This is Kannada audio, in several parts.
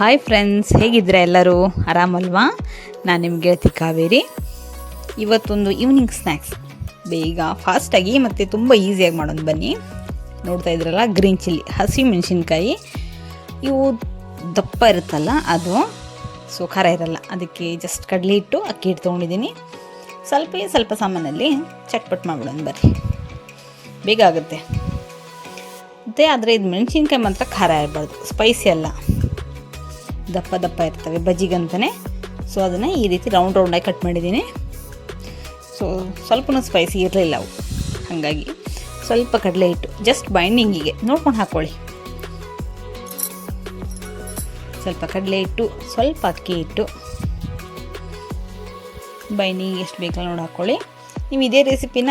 ಹಾಯ್ ಫ್ರೆಂಡ್ಸ್ ಹೇಗಿದ್ರೆ ಎಲ್ಲರೂ? ಆರಾಮಲ್ವಾ? ನಾನು ನಿಮ್ಮ ಗೆಳತಿ ಕಾವೇರಿ. ಇವತ್ತೊಂದು ಈವ್ನಿಂಗ್ ಸ್ನ್ಯಾಕ್ಸ್ ಬೇಗ ಫಾಸ್ಟಾಗಿ ಮತ್ತು ತುಂಬ ಈಸಿಯಾಗಿ ಮಾಡೋದು ಬನ್ನಿ. ನೋಡ್ತಾ ಇದ್ರಲ್ಲ ಗ್ರೀನ್ ಚಿಲ್ಲಿ ಹಸಿ ಮೆಣಸಿನ್ಕಾಯಿ. ಇವು ದಪ್ಪ ಇರುತ್ತಲ್ಲ, ಅದು. ಸೊ ಖಾರ ಇರಲ್ಲ. ಅದಕ್ಕೆ ಜಸ್ಟ್ ಕಡಲೆ ಇಟ್ಟು ಅಕ್ಕಿ ಹಿಟ್ಟು ತೊಗೊಂಡಿದ್ದೀನಿ. ಸ್ವಲ್ಪ ಸ್ವಲ್ಪ ಸಾಮಾನಲ್ಲಿ ಚಟ್ಪಟ್ ಮಾಡ್ಬಿಡೋಣ ಬರ್ರಿ. ಬೇಗ ಆಗುತ್ತೆ. ಮತ್ತು ಆದರೆ ಇದು ಮೆಣಸಿನ್ಕಾಯಿ ಮಾತ್ರ ಖಾರ ಇರಬಾರ್ದು. ಸ್ಪೈಸಿ ಅಲ್ಲ. ದಪ್ಪ ದಪ್ಪ ಇರ್ತವೆ ಬಜ್ಜಿಗಂತಲೇ ಸೊ ಅದನ್ನು ಈ ರೀತಿ ರೌಂಡ್ ರೌಂಡಾಗಿ ಕಟ್ ಮಾಡಿದ್ದೀನಿ. ಸೊ ಸ್ವಲ್ಪನೂ ಸ್ಪೈಸಿ ಇರಲಿಲ್ಲ ಅವು. ಹಾಗಾಗಿ ಸ್ವಲ್ಪ ಕಡಲೆ ಹಿಟ್ಟು ಜಸ್ಟ್ ಬೈಂಡಿಂಗಿಗೆ ನೋಡ್ಕೊಂಡು ಹಾಕ್ಕೊಳ್ಳಿ ಸ್ವಲ್ಪ ಕಡಲೆ ಹಿಟ್ಟು, ಸ್ವಲ್ಪ ಅಕ್ಕಿ ಹಿಟ್ಟು. ಬೈಂಡಿಂಗ್ ಎಷ್ಟು ಬೇಕಲ್ಲ ನೋಡಿ ಹಾಕ್ಕೊಳ್ಳಿ ನೀವು ಇದೇ ರೆಸಿಪಿನ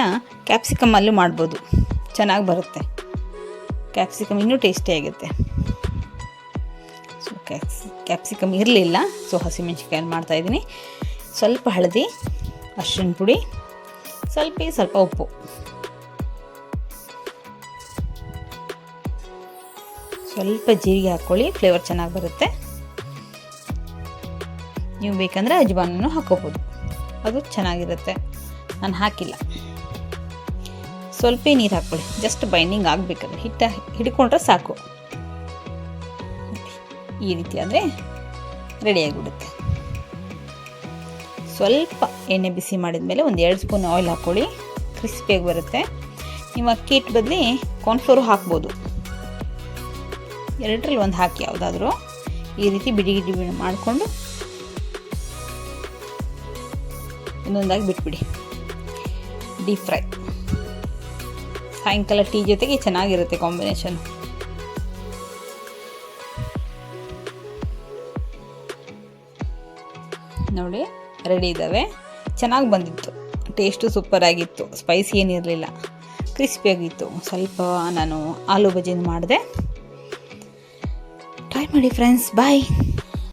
ಕ್ಯಾಪ್ಸಿಕಮಲ್ಲೂ ಮಾಡ್ಬೋದು. ಚೆನ್ನಾಗಿ ಬರುತ್ತೆ. ಕ್ಯಾಪ್ಸಿಕಮ್ ಇನ್ನೂ ಟೇಸ್ಟಿಯಾಗುತ್ತೆ ಕ್ಯಾಪ್ಸಿ ಕ್ಯಾಪ್ಸಿಕಮ್ ಇರಲಿಲ್ಲ. ಸೊ ಹಸಿಮೆಣ್ಸಿನ್ಕಾಯಿ ಮಾಡ್ತಾಯಿದ್ದೀನಿ ಸ್ವಲ್ಪ ಹಳದಿ, ಅರ್ಶಿಣ ಪುಡಿ, ಸ್ವಲ್ಪ ಸ್ವಲ್ಪ ಉಪ್ಪು. ಸ್ವಲ್ಪ ಜೀರಿಗೆ ಹಾಕ್ಕೊಳ್ಳಿ ಫ್ಲೇವರ್ ಚೆನ್ನಾಗಿ ಬರುತ್ತೆ. ನೀವು ಬೇಕಂದರೆ ಅಜ್ವಾನನ್ನು ಹಾಕೋಬೋದು ಅದು ಚೆನ್ನಾಗಿರುತ್ತೆ. ನಾನು ಹಾಕಿಲ್ಲ. ಸ್ವಲ್ಪ ನೀರು ಹಾಕ್ಕೊಳ್ಳಿ. ಜಸ್ಟ್ ಬೈಂಡಿಂಗ್ ಆಗಬೇಕಲ್ಲ ಹಿಟ್ಟ ಹಿಡ್ಕೊಂಡ್ರೆ ಸಾಕು. ಈ ರೀತಿ ಆದರೆ ರೆಡಿಯಾಗಿಬಿಡುತ್ತೆ ಸ್ವಲ್ಪ ಎಣ್ಣೆ ಬಿಸಿ ಮಾಡಿದ ಮೇಲೆ ಒಂದು ಎರಡು ಸ್ಪೂನ್ ಆಯಿಲ್ ಹಾಕ್ಕೊಳ್ಳಿ ಕ್ರಿಸ್ಪಿಯಾಗಿ ಬರುತ್ತೆ. ನೀವು ಅಕ್ಕಿ ಹಿಟ್ಟು ಬದಲಿ ಕಾರ್ನ್ಫ್ಲೋರು ಹಾಕ್ಬೋದು. ಎರಡರಲ್ಲಿ ಒಂದು ಹಾಕಿ ಯಾವುದಾದ್ರೂ ಈ ರೀತಿ ಬಿಡಿ ಗಿಡಿ ಮಾಡಿಕೊಂಡು ಇನ್ನೊಂದಾಗಿ ಬಿಟ್ಬಿಡಿ. ಡೀಪ್ ಫ್ರೈ ಸಾಯಂಕಾಲ ಟೀ ಜೊತೆಗೆ ಚೆನ್ನಾಗಿರುತ್ತೆ ಕಾಂಬಿನೇಷನ್. ನೋಡಿ ರೆಡಿ ಇದ್ದಾವೆ. ಚೆನ್ನಾಗಿ ಬಂದಿತ್ತು. ಟೇಸ್ಟು ಸೂಪರ್ ಆಗಿತ್ತು. ಸ್ಪೈಸಿ ಏನಿರಲಿಲ್ಲ ಕ್ರಿಸ್ಪಿಯಾಗಿತ್ತು ಸ್ವಲ್ಪ ನಾನು ಆಲೂ ಬಜ್ಜಿನ ಮಾಡಿದೆ. ಟ್ರೈ ಮಾಡಿ ಫ್ರೆಂಡ್ಸ್ ಬಾಯ್